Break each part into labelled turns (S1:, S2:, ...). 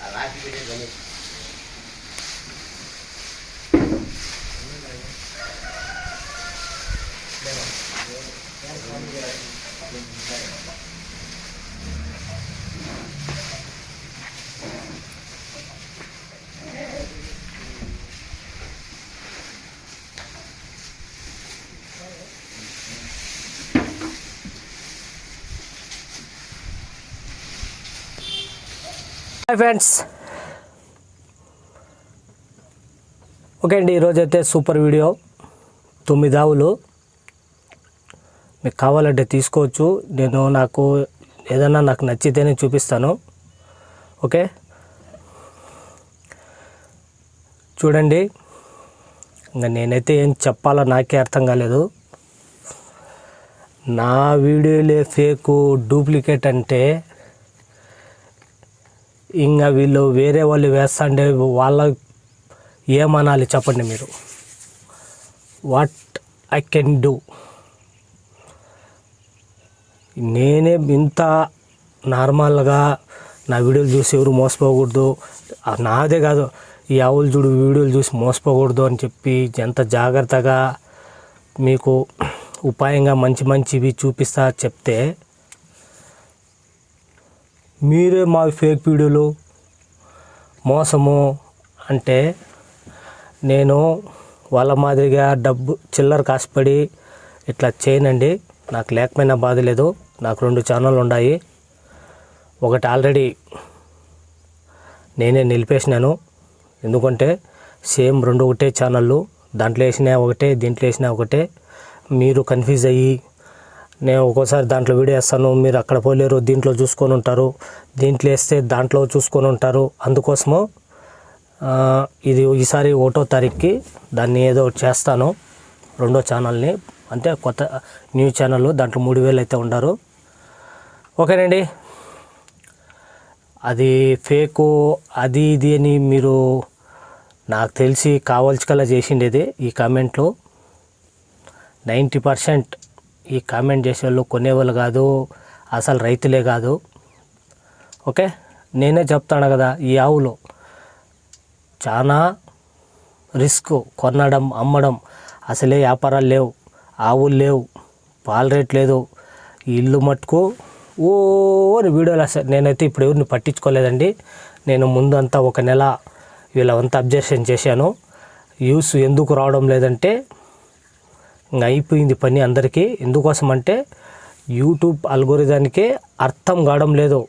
S1: આ last minute ગમે છે హాయ్ ఫ్రెండ్స్ ఓకే అండి ఈరోజు అయితే సూపర్ వీడియో తొమ్మిది ఆవులు మీకు కావాలంటే తీసుకోవచ్చు. నేను నాకు ఏదన్నా నాకు నచ్చితేనే చూపిస్తాను. ఓకే? చూడండి. ఇంకా నేనైతే ఏం చెప్పాలో నాకే అర్థం కాలేదు. నా వీడియోలే ఫేకు డూప్లికేట్ అంటే ఇంకా వీళ్ళు వేరే వాళ్ళు వేస్తాండే వాళ్ళ ఏమనాలి చెప్పండి మీరు? What I can do? నేనే ఇంత నార్మల్గా నా వీడియోలు చూసి ఎవరు మోసపోకూడదు. నాదే కాదు ఈ ఆవులు చూడు వీడియోలు చూసి మోసపోకూడదు అని చెప్పి ఎంత జాగ్రత్తగా మీకు ఉపాయంగా మంచి మంచివి చూపిస్తా చెప్తే మీరే మా ఫేక్ వీడియోలు మోసము అంటే నేను వాళ్ళ మాదిరిగా డబ్బు చిల్లర కాసుపడి ఇట్లా చేయనండి. నాకు లేకపోయినా బాధ లేదు. నాకు రెండు ఛానళ్ళు ఉన్నాయి. ఒకటి ఆల్రెడీ నేనే నిలిపేసినాను. ఎందుకంటే సేమ్ రెండు ఒకటే ఛానళ్ళు దాంట్లో వేసినా ఒకటే దీంట్లో వేసినా ఒకటే. మీరు కన్ఫ్యూజ్ అయ్యి నేను ఒక్కోసారి దాంట్లో వీడియో వేస్తాను. మీరు అక్కడ పోలేరు దీంట్లో చూసుకొని ఉంటారు. దీంట్లో వేస్తే దాంట్లో చూసుకొని ఉంటారు. అందుకోసము ఇది ఈసారి ఒకటో తారీఖుకి దాన్ని ఏదో ఒకటి చేస్తాను. రెండో ఛానల్ని అంటే కొత్త న్యూస్ ఛానల్ దాంట్లో మూడు వేలు అయితే ఉండారు. ఓకేనండి. అది ఫేకు అది ఇది అని మీరు నాకు తెలిసి కావాల్సికల్లా చేసిండేది ఈ కామెంట్లో. నైంటీ పర్సెంట్ ఈ కామెంట్ చేసేవాళ్ళు కొనేవాళ్ళు కాదు అసలు రైతులే కాదు. ఓకే? నేనే చెప్తాను కదా ఈ ఆవులు చాలా రిస్క్ కొనడం అమ్మడం అసలే వ్యాపారాలు లేవు. ఆవులు లేవు పాల రేట్ లేదు ఇల్లు మట్టుకు ఓ అని వీడియోలు వస్తాయి నేనైతే ఇప్పుడు ఎవరిని పట్టించుకోలేదండి. నేను ముందంతా ఒక నెల వీళ్ళంతా అబ్జర్వేషన్ చేశాను. యూస్ ఎందుకు రావడం లేదంటే ఇంకా అయిపోయింది పని అందరికీ. ఎందుకోసం అంటే యూట్యూబ్ అల్గోరిదానికే అర్థం కావడం లేదు.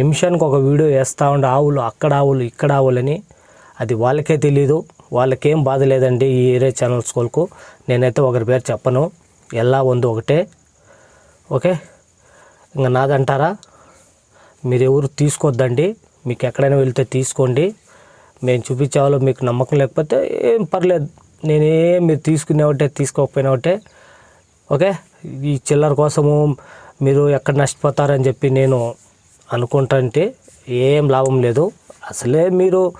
S1: నిమిషానికి ఒక వీడియో వేస్తూ ఉండే ఆవులు అక్కడ ఆవులు ఇక్కడ ఆవులని అది వాళ్ళకే తెలీదు. వాళ్ళకేం బాధ లేదండి ఈ ఏరియా ఛానల్స్ కోల్కు నేనైతే ఒకరి పేరు చెప్పను. ఎలా ఉంది ఒకటే. ఓకే? ఇంకా నాదంటారా? మీరు ఎవరు తీసుకోవద్దండి మీకు ఎక్కడైనా వెళ్తే తీసుకోండి. మేము చూపించే వాళ్ళు మీకు నమ్మకం లేకపోతే ఏం పర్లేదు. నేనేం మీరు తీసుకునే ఒకటే తీసుకోకపోయినా ఒకటే. ఓకే? ఈ చిల్లర కోసము మీరు ఎక్కడ నష్టపోతారని చెప్పి నేను అనుకుంటుంటే ఏం లాభం లేదు. అసలే మీరు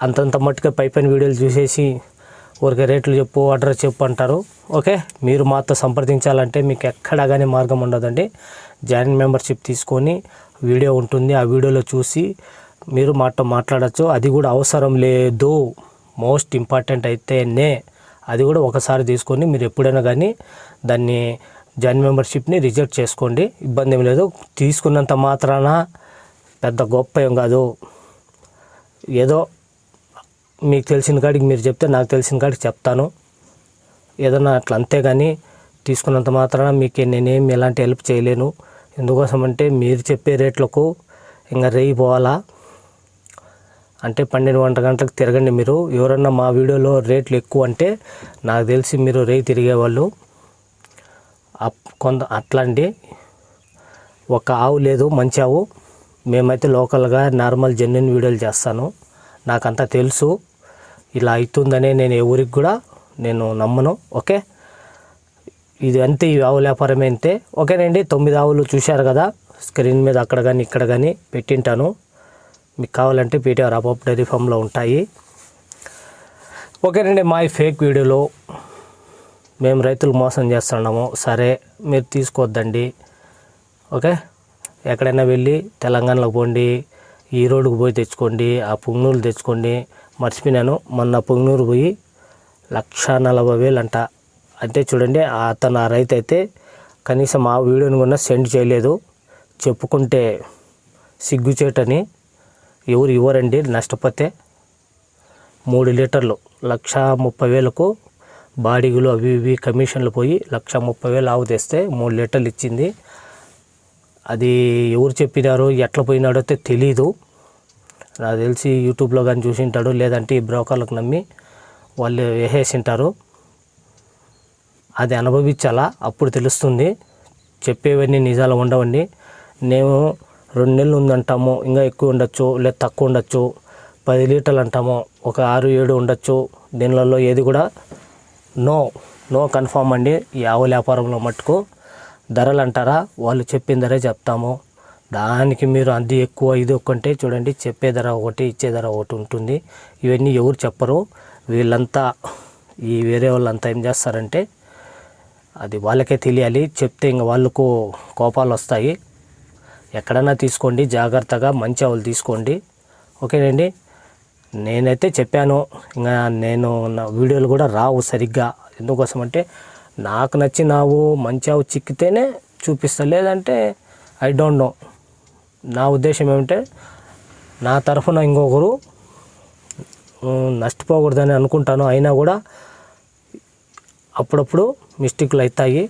S1: అంతంత మట్టుగా పై పైన వీడియోలు చూసేసి ఊరికే రేట్లు చెప్పు అడ్రస్ చెప్పు అంటారు. ఓకే? మీరు మాతో సంప్రదించాలంటే మీకు ఎక్కడా కానీ మార్గం ఉండదండి. జాయిన్ మెంబర్షిప్ తీసుకొని వీడియో ఉంటుంది. ఆ వీడియోలో చూసి మీరు మాతో మాట్లాడచ్చు. అది కూడా అవసరం లేదు. మోస్ట్ ఇంపార్టెంట్ అయితేనే అది కూడా ఒకసారి తీసుకొని మీరు ఎప్పుడైనా కానీ దాన్ని జాయిన్ మెంబర్షిప్ని రిజెక్ట్ చేసుకోండి. ఇబ్బంది ఏం లేదు. తీసుకున్నంత మాత్రాన పెద్ద గొప్ప ఏం కాదు. ఏదో మీకు తెలిసిన కాడికి మీరు చెప్తే నాకు తెలిసిన కాడికి చెప్తాను. ఏదన్నా అట్లా అంతే కానీ తీసుకున్నంత మాత్రాన మీకు నేనేం ఎలాంటి హెల్ప్ చేయలేను. ఎందుకోసం అంటే మీరు చెప్పే రేట్లకు ఇంకా రేయి పోవాలా? అంటే పన్నెండు వంట గంటలకు తిరగండి మీరు. ఎవరన్నా మా వీడియోలో రేట్లు ఎక్కువ అంటే నాకు తెలిసి మీరు రేయి తిరిగేవాళ్ళు. అప్- కొంత అట్లా అండి. ఒక ఆవు లేదు మంచి ఆవు. మేమైతే లోకల్గా నార్మల్ జెన్యున్ వీడియోలు చేస్తాను. నాకంతా తెలుసు. ఇలా అవుతుందని నేను ఎవరికి కూడా నేను నమ్మను ఓకే? ఇది అంతే ఈ ఆవు వ్యాపారం అంతే. ఓకేనండి తొమ్మిది ఆవులు చూశారు కదా స్క్రీన్ మీద అక్కడ కానీ ఇక్కడ కానీ పెట్టింటాను. మీకు కావాలంటే పీటీఆర్ అప్ డైరీ ఫామ్లో ఉంటాయి. ఓకేనండి మా ఈ ఫేక్ వీడియోలో మేము రైతులు మోసం చేస్తున్నాము. సరే మీరు తీసుకోవద్దండి. ఓకే? ఎక్కడైనా వెళ్ళి తెలంగాణలో పోండి ఈ రోడ్డుకు పోయి తెచ్చుకోండి ఆ పుంగులు తెచ్చుకోండి మర్చిపోయినాను. మొన్న పొంగనూరు పోయి లక్ష నలభై వేలు అంట అంటే చూడండి అతను ఆ రైతు అయితే కనీసం ఆ వీడియోని కూడా సెండ్ చేయలేదు. చెప్పుకుంటే సిగ్గుచేటని ఎవరు ఇవ్వరండి నష్టపోతే. మూడు లీటర్లు లక్ష ముప్పై వేలకు బాడీగులు అవి ఇవి కమిషన్లు పోయి లక్ష ముప్పై వేలు ఆవు తెస్తే మూడు లీటర్లు ఇచ్చింది. అది ఎవరు చెప్పినారో ఎట్లా పోయినాడో అయితే తెలీదు. నాకు తెలిసి యూట్యూబ్లో కానీ చూసింటాడు లేదంటే ఈ బ్రోకర్లకు నమ్మి వాళ్ళు వేసేసింటారు. అది అనుభవించాలా? అప్పుడు తెలుస్తుంది. చెప్పేవన్నీ నిజాలు ఉండవండి. నేను రెండు నెలలు ఉందంటాము ఇంకా ఎక్కువ ఉండొచ్చు లేదా తక్కువ ఉండొచ్చు. పది లీటర్లు అంటాము ఒక ఆరు ఏడు ఉండొచ్చు. దీనిలలో ఏది కూడా నో నో కన్ఫామ్ అండి. ఈ ఆవు వ్యాపారంలో మట్టుకు ధరలు అంటారా? వాళ్ళు చెప్పిన ధరే చెప్తాము. దానికి మీరు అది ఎక్కువ ఇది ఒక్కంటే చూడండి చెప్పే ధర ఒకటి ఇచ్చే ధర ఒకటి ఉంటుంది. ఇవన్నీ ఎవరు చెప్పరు. వీళ్ళంతా ఈ వేరే వాళ్ళంతా ఏం చేస్తారంటే అది వాళ్ళకే తెలియాలి. చెప్తే ఇంక వాళ్ళకు కోపాలు వస్తాయి. ఎక్కడన్నా తీసుకోండి జాగ్రత్తగా మంచి ఆవులు తీసుకోండి. ఓకేనండి? నేనైతే చెప్పాను ఇంకా నేను నా వీడియోలు కూడా రావు సరిగ్గా. ఎందుకోసం అంటే నాకు నచ్చిన ఆవు మంచి ఆవు చిక్కితేనే చూపిస్తా. లేదంటే ఐ డోంట్ నో నా ఉద్దేశం ఏమంటే నా తరఫున ఇంకొకరు నష్టపోకూడదని అనుకుంటాను. అయినా కూడా అప్పుడప్పుడు మిస్టేక్లు అవుతాయి.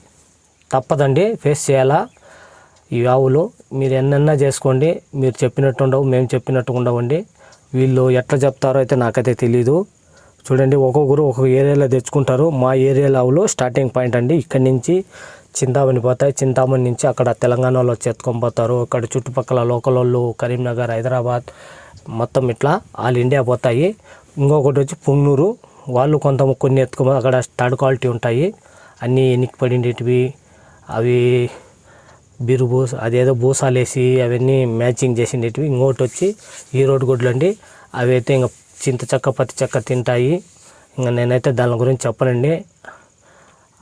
S1: తప్పదండి ఫేస్ చేయాలా? ఈ ఆవులు మీరు ఎన్నన్నా చేసుకోండి మీరు చెప్పినట్టు ఉండవు మేము చెప్పినట్టు ఉండవండి. వీళ్ళు ఎట్లా చెప్తారో అయితే నాకైతే తెలీదు. చూడండి ఒక్కొక్కరు ఒక్కొక్క ఏరియాలో తెచ్చుకుంటారు. మా ఏరియాలో ఆవులు స్టార్టింగ్ పాయింట్ అండి. ఇక్కడి నుంచి చింతామణి పోతాయి. చింతామణి నుంచి అక్కడ తెలంగాణలో చెత్తుకొని పోతారు. అక్కడ చుట్టుపక్కల లోకల్ వాళ్ళు కరీంనగర్ హైదరాబాద్ మొత్తం ఇట్లా ఆల్ ఇండియా పోతాయి. ఇంకొకటి వచ్చి పుంగనూరు వాళ్ళు కొంత కొన్ని ఎత్తుకో అక్కడ థర్డ్ క్వాలిటీ ఉంటాయి. అన్నీ ఎన్నికి పడినవి అవి బీరు బూస అదేదో బూసాలు వేసి అవన్నీ మ్యాచింగ్ చేసినవి ఇంకోటి వచ్చి ఈ రోడ్డు గుడ్లు అండి. అవి అయితే ఇంకా చింత చెక్క పత్తి చెక్క తింటాయి. ఇంకా నేనైతే దాని గురించి చెప్పనండి.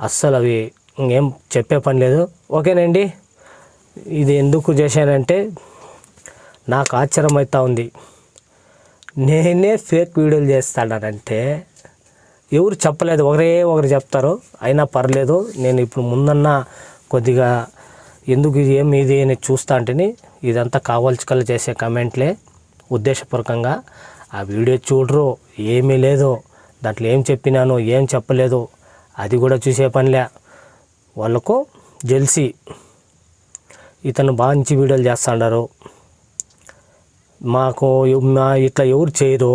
S1: అస్సలు అవి ఇంకేం చెప్పే పని లేదు. ఓకేనండి. ఇది ఎందుకు చేశానంటే నాకు ఆశ్చర్యం అవుతూ ఉంది. నేనే ఫేక్ వీడియోలు చేస్తానంటే ఎవరు చెప్పలేదు. ఒకరే ఒకరు చెప్తారు. అయినా పర్లేదు. నేను ఇప్పుడు ముందన్న కొద్దిగా ఎందుకు ఇది ఏమి ఇది అని చూస్తా అంటేని ఇదంతా కావాల్చుకల్ చేసే కమెంట్లే ఉద్దేశపూర్వకంగా. ఆ వీడియో చూడరు. ఏమీ లేదు. దాంట్లో ఏం చెప్పినాను ఏం చెప్పలేదు. అది కూడా చూసే పనిలే. వాళ్ళకు జెల్సి ఇతను మంచి వీడియోలు చేస్తాడారు. మాకు మా ఇట్లా ఎవరు చేయరు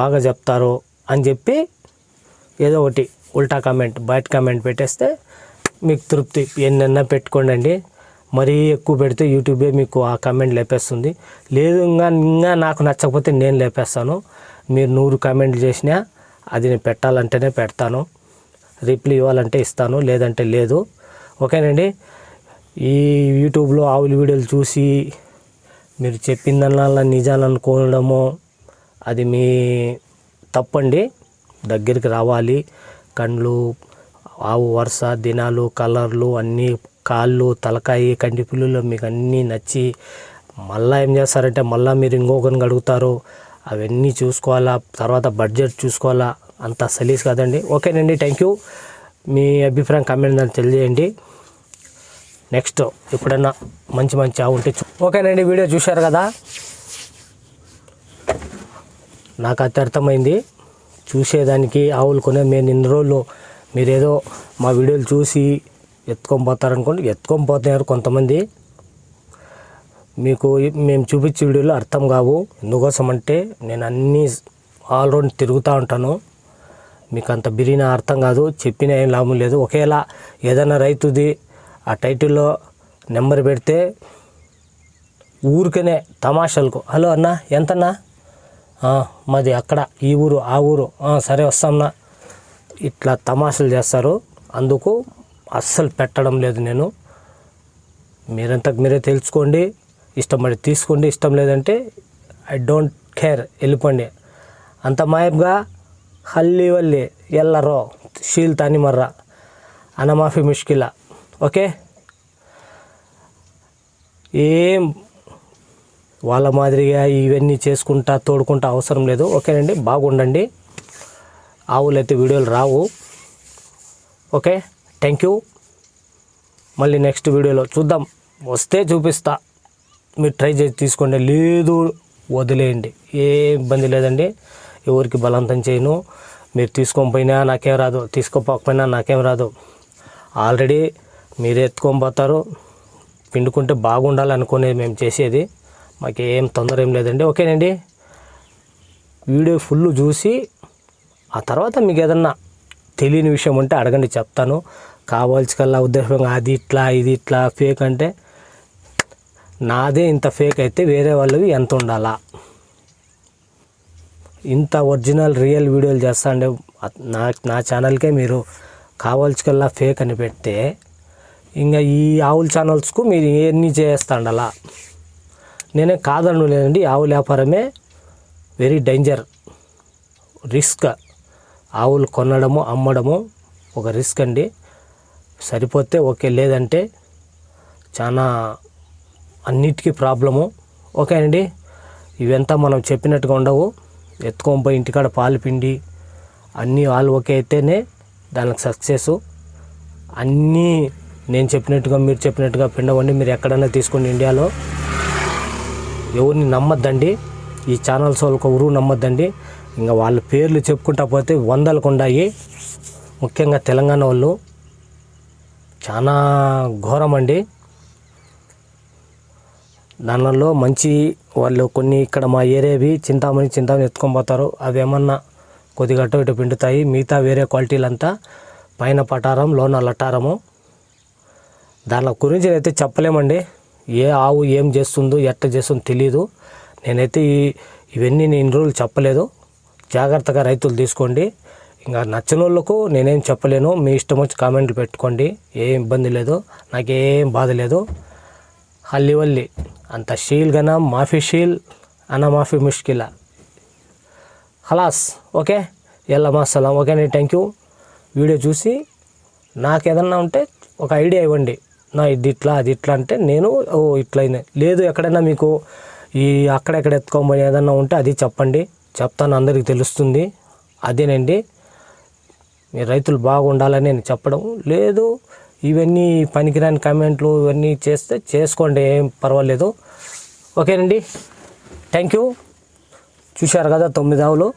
S1: బాగా చెప్తారు అని చెప్పి ఏదో ఒకటి ఉల్టా కామెంట్ బయట కామెంట్ పెట్టేస్తే మీకు తృప్తి. ఎన్నైనా పెట్టుకోండి మరీ ఎక్కువ పెడితే యూట్యూబే మీకు ఆ కామెంట్ లేపేస్తుంది. లేదు ఇంకా ఇంకా నాకు నచ్చకపోతే నేను లేపేస్తాను. మీరు నూరు కామెంట్లు చేసినా అది నేను పెట్టాలంటేనే పెడతాను. రిప్లై ఇవ్వాలంటే ఇస్తాను లేదంటే లేదు. ఓకేనండి? ఈ యూట్యూబ్లో ఆవుల వీడియోలు చూసి మీరు చెప్పిందల్లా నిజాలు అనుకోవడము అది మీ తప్పండి. దగ్గరికి రావాలి. కండ్లు ఆవు వరుస దినాలు కలర్లు అన్నీ కాళ్ళు తలకాయి కంటి పిల్లులు మీకు అన్నీ నచ్చి మళ్ళీ ఏం చేస్తారంటే మళ్ళీ మీరు ఇంకొకరిని అడుగుతారు. అవన్నీ చూసుకోవాలా తర్వాత బడ్జెట్ చూసుకోవాలా అంత సలీస్ కాదండి. ఓకేనండి థ్యాంక్ యూ మీ అభిప్రాయం కామెంట్ దాన్ని తెలియజేయండి. నెక్స్ట్ ఎప్పుడన్నా మంచి మంచి ఆవు ఉంటే ఓకేనండి వీడియో చూశారు కదా? నాకు అది అర్థమైంది. చూసేదానికి ఆవులు కొనే మేము ఇన్ని రోజులు మీరేదో మా వీడియోలు చూసి ఎత్తుకొని పోతారనుకోండి ఎత్తుకొని పోతున్నారు కొంతమంది. మీకు మేము చూపించే వీడియోలో అర్థం కావు. ఎందుకోసం అంటే నేను అన్నీ ఆల్రౌండ్ తిరుగుతూ ఉంటాను. మీకు అంత బిరిన అర్థం కాదు చెప్పిన ఏం లాభం లేదు. ఒకేలా ఏదైనా రైతుది ఆ టైటిల్లో నెంబర్ పెడితే ఊరికనే తమాషాలకు హలో అన్న ఎంతన్నా? మాది అక్కడ ఈ ఊరు ఆ ఊరు సరే వస్తామన్నా ఇట్లా తమాషలు చేస్తారు. అందుకు అస్సలు పెట్టడం లేదు నేను. మీరంతకు మీరే తెలుసుకోండి ఇష్టం పడి తీసుకోండి ఇష్టం లేదంటే ఐ డోంట్ కేర్ వెళ్ళిపోండి. అంత మాయంగా హల్లి వల్లి ఎల్లరో షీల్ తాని మర్ర. అనమాఫీ ముష్కిల. ఓకే? ఏం వాళ్ళ మాదిరిగా ఇవన్నీ చేసుకుంటా తోడుకుంటా అవసరం లేదు. ఓకేనండి? బాగుండండి. ఆవులైతే వీడియోలు రావు. ఓకే? Thank you. మళ్ళీ నెక్స్ట్ వీడియోలో చూద్దాం. వస్తే చూపిస్తా. మీరు ట్రై చేసి తీసుకోండి. లేదు వదిలేయండి. ఏ ఇబ్బంది లేదండి. ఎవరికి బలవంతం చేయను. మీరు తీసుకొని పోయినా నాకేం రాదు. తీసుకోపోకపోయినా నాకేం రాదు. ఆల్రెడీ మీరే ఎత్తుకొని పోతారు. పిండుకుంటే బాగుండాలి అనుకునేది మేము చేసేది. మాకేం తొందర ఏం లేదండి. ఓకేనండి. వీడియో ఫుల్ చూసి ఆ తర్వాత మీకు ఏదన్నా తెలియని విషయం ఉంటే అడగండి చెప్తాను. కావాల్సికల్లా ఉద్దేశంగా అది ఇట్లా ఇది ఇట్లా ఫేక్ అంటే నాదే ఇంత ఫేక్ అయితే వేరే వాళ్ళవి ఎంత ఉండాలా? ఇంత ఒరిజినల్ రియల్ వీడియోలు చేస్తా అంటే నా నా ఛానల్కే మీరు కావాల్సికల్లా ఫేక్ అని పెడితే ఇంకా ఈ ఆవుల ఛానల్స్కు మీరు ఎన్ని చేస్తాండలా? నేనే కాదను లేదండి ఆవుల వ్యాపారమే వెరీ డేంజర్ రిస్క్ ఆవులు కొనడము అమ్మడము ఒక రిస్క్ అండి. సరిపోతే ఓకే లేదంటే చాలా అన్నిటికీ ప్రాబ్లము. ఓకే అండి ఇవంతా మనం చెప్పినట్టుగా ఉండవు. ఎత్తుకొని పోయి ఇంటికాడ పాలు పిండి అన్నీ వాళ్ళు ఓకే అయితేనే దానికి సక్సెస్ అన్నీ నేను చెప్పినట్టుగా మీరు చెప్పినట్టుగా పిండవండి. మీరు ఎక్కడైనా తీసుకోండి ఇండియాలో ఎవరిని నమ్మద్దండి. ఈ ఛానల్స్ వాళ్ళకి ఎవరు నమ్మద్దండి. ఇంకా వాళ్ళ పేర్లు చెప్పుకుంటా పోతే వందలకు ఉన్నాయి. ముఖ్యంగా తెలంగాణ వాళ్ళు. చాలా ఘోరం అండి. దానిలో మంచి వాళ్ళు కొన్ని ఇక్కడ మా ఏరియావి చింతామణి చింతామణి ఎత్తుకొని పోతారు. అవి ఏమన్నా కొద్దిగా అటు ఇటు పిండుతాయి. మిగతా వేరే క్వాలిటీలంతా పైన పటారం లోన లటారము. దాని గురించి నేనైతే చెప్పలేమండి. ఏ ఆవు ఏం చేస్తుందో ఎట్ట చేస్తుందో తెలియదు నేనైతే ఈ ఇవన్నీ నేను ఇన్ని రోజులు చెప్పలేదు. జాగ్రత్తగా రైతులు తీసుకోండి. ఇంకా నచ్చిన వాళ్ళకు నేనేం చెప్పలేను. మీ ఇష్టం వచ్చి కామెంట్లు పెట్టుకోండి. ఏం ఇబ్బంది లేదు. నాకేం బాధ లేదు. హల్లి వల్లి. అంత షీల్ గన మాఫీ షీల్ అన్న మాఫీ ముష్కిల. హలాస్ ఓకే? ఎల్లమ్మా సలాం. ఓకే థ్యాంక్ యూ వీడియో చూసి నాకు ఏదన్నా ఉంటే ఒక ఐడియా ఇవ్వండి. నా ఇది ఇట్లా అది ఇట్లా అంటే నేను ఓ ఇట్లా అయింది లేదు ఎక్కడైనా మీకు ఈ అక్కడెక్కడ ఎత్తుకోమని ఏదన్నా ఉంటే అది చెప్పండి. చెప్తాను అందరికీ తెలుస్తుంది. అదేనండి. మీ రైతులు బాగుండాలని నేను చెప్పడం లేదు. ఇవన్నీ పనికిరాని కామెంట్లు ఇవన్నీ చేస్తే చేసుకోండి ఏం పర్వాలేదు. ఓకేనండి. థ్యాంక్ యూ చూశారు కదా తొమ్మిది ఆవులు.